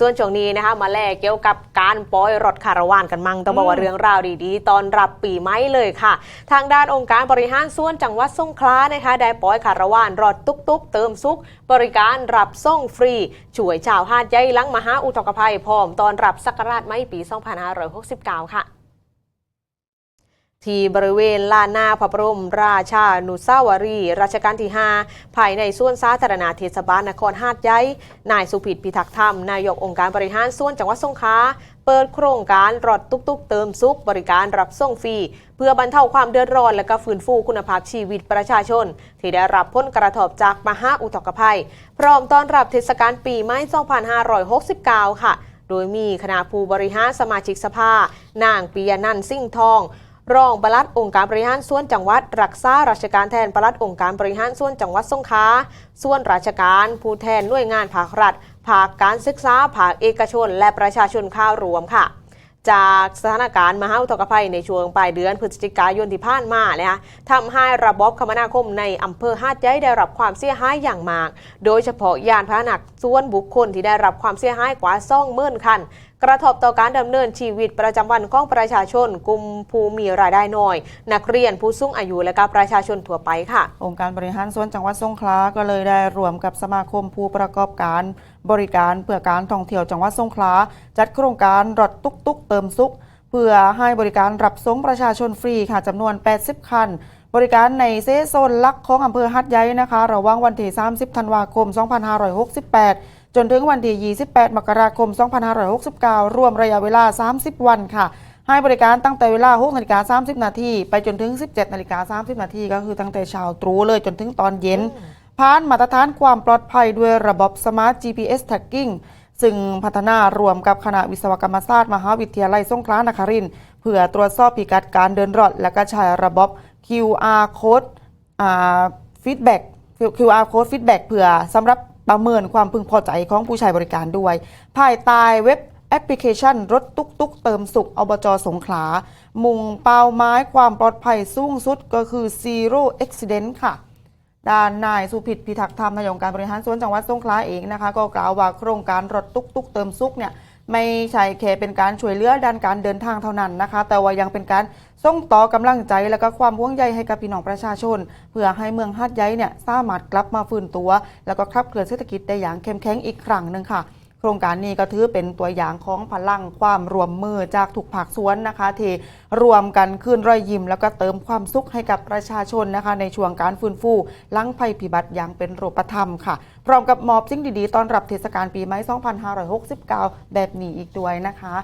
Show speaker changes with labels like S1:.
S1: ส่วนช่วงนี้นะคะมาแลกเกี่ยวกับการปล่อยรถคาราวานกันมั่งต้องบอกว่าเรื่องราวดีๆ ตอนรับปีใหม่เลยค่ะ ทางด้านองค์การบริหารส่วนจังหวัดสงขลานะคะได้ปล่อยคาราวานรถตุ๊กๆ เติมซุก บริการรับส่งฟรี ช่วยชาวหาดใหญ่ลังมหาอุทกภัยพร้อมตอนรับสักราชไม่ปี 2569 ค่ะ ที่บริเวณลานหน้าพระบรมราชานุสาวรีย์รัชกาลที่ 5 ภายในส่วนสาธารณาเทศบาลนครหาดใหญ่นายสุพิษพิทักษ์ธรรม นายกองค์การบริหารส่วนจังหวัดสงขลาเปิดโครงการรถตุกๆ เติมซุกบริการรับส่งฟรี เพื่อบรรเทาความเดือดร้อนและก็ฟื้นฟูคุณภาพชีวิตประชาชน ที่ได้รับผลกระทบจากมหาอุทกภัย พร้อมต้อนรับเทศกาลปีใหม่2569 ค่ะ โดยมีคณะผู้บริหารสมาชิกสภา นางปียนันท์สิ่งทอง รองปลัดองค์การบริหารส่วนจังหวัด รักษาราชการแทนปลัดองค์การบริหารส่วนจังหวัดสงขลาส่วนราชการ ผู้แทนหน่วยงานภาครัฐภาคการศึกษาภาคเอกชน และประชาชนข้าวรวมค่ะ จากสถานการณ์มหาอุทกภัยในช่วงปลายเดือนพฤศจิกายนที่ผ่านมานะคะทำให้ระบบคมนาคมในอำเภอหาดใหญ่ได้รับความเสียหายอย่างมาก โดยเฉพาะยานพาหนะส่วนบุคคลที่ได้รับความเสียหายกว่าซ่องหมื่นคัน กระทบต่อการดำเนินชีวิตประจำวันของประชาชน กลุ่มผู้มีรายได้น้อย นักเรียนผู้สูงอายุและก็ประชาชนทั่วไปค่ะ
S2: องค์การบริหารส่วนจังหวัดสงขลาก็เลยได้รวมกับสมาคมผู้ประกอบการ บริการเพื่อการท่องเที่ยวจังหวัดสงขลาจัดโครงการรถตุกตุกเติมซุก เพื่อให้บริการรับส่งประชาชนฟรีค่ะจำนวน 80 คัน บริการในเซโซนลักของอำเภอฮัดใหญ่นะคะระหว่างวันที่ 30 ธันวาคม 2568 จนถึงวันที่ 28 มกราคม 2569 รวมระยะเวลา 30 วันค่ะให้บริการตั้งแต่เวลา6นาฬิกา30 นาทีไปจนถึง 17นาฬิกา30 นาทีก็คือตั้งแต่เช้าตรู่เลยจนถึงตอนเย็น ผ่านมาตรฐานความปลอดภัยด้วยระบบ Smart GPS Tagging ซึ่งพัฒนารวมกับคณะวิศวกรรมศาสตร์มหาวิทยาลัยสงขลานครินทร์เพื่อตรวจสอบพิกัดการเดินรถและก็ใช้ระบบ QR code feedback QR code feedback เพื่อสำหรับประเมินความพึงพอใจของผู้ใช้บริการด้วย ภายใต้เว็บแอปพลิเคชันรถตุกตุกเติมสุขอบจสงขลา มุ่งเป้าหมายความปลอดภัยสูงสุดก็คือ zero accident ค่ะ ด้านนายสุพิดพิทักษ์ธรรมนายกองการบริหารส่วนจังหวัดสงขลาเองนะคะก็กล่าวว่าโครงการรถตุกตุกเติมซุกเนี่ยไม่ใช่แค่เป็นการช่วยเหลือด้านการเดินทางเท่านั้นนะคะ แต่ว่ายังเป็นการส่งต่อกำลังใจและก็ความห่วงใยให้กับพี่น้องประชาชน เพื่อให้เมืองฮัดใหญ่เนี่ยสามารถกลับมาฟื้นตัว แล้วก็ขับเคลื่อนเศรษฐกิจได้อย่างเข้มแข็งอีกครั้งหนึ่งค่ะ ครงการนี้ก็ถือเป็นตัวอย่างของพลังความรวมมือจากทุกภาคส่วนนะคะที่รวมกันขึ้นรอยยิ้ม แล้วก็เติมความสุขให้กับประชาชนนะคะ ในช่วงการฟื้นฟูหลังภัยพิบัติอย่างเป็นรูปธรรมค่ะ พร้อมกับมอบสิ่งดีๆต้อนรับเทศกาลปีใหม่ 2569 แบบนี้อีกด้วยนะคะ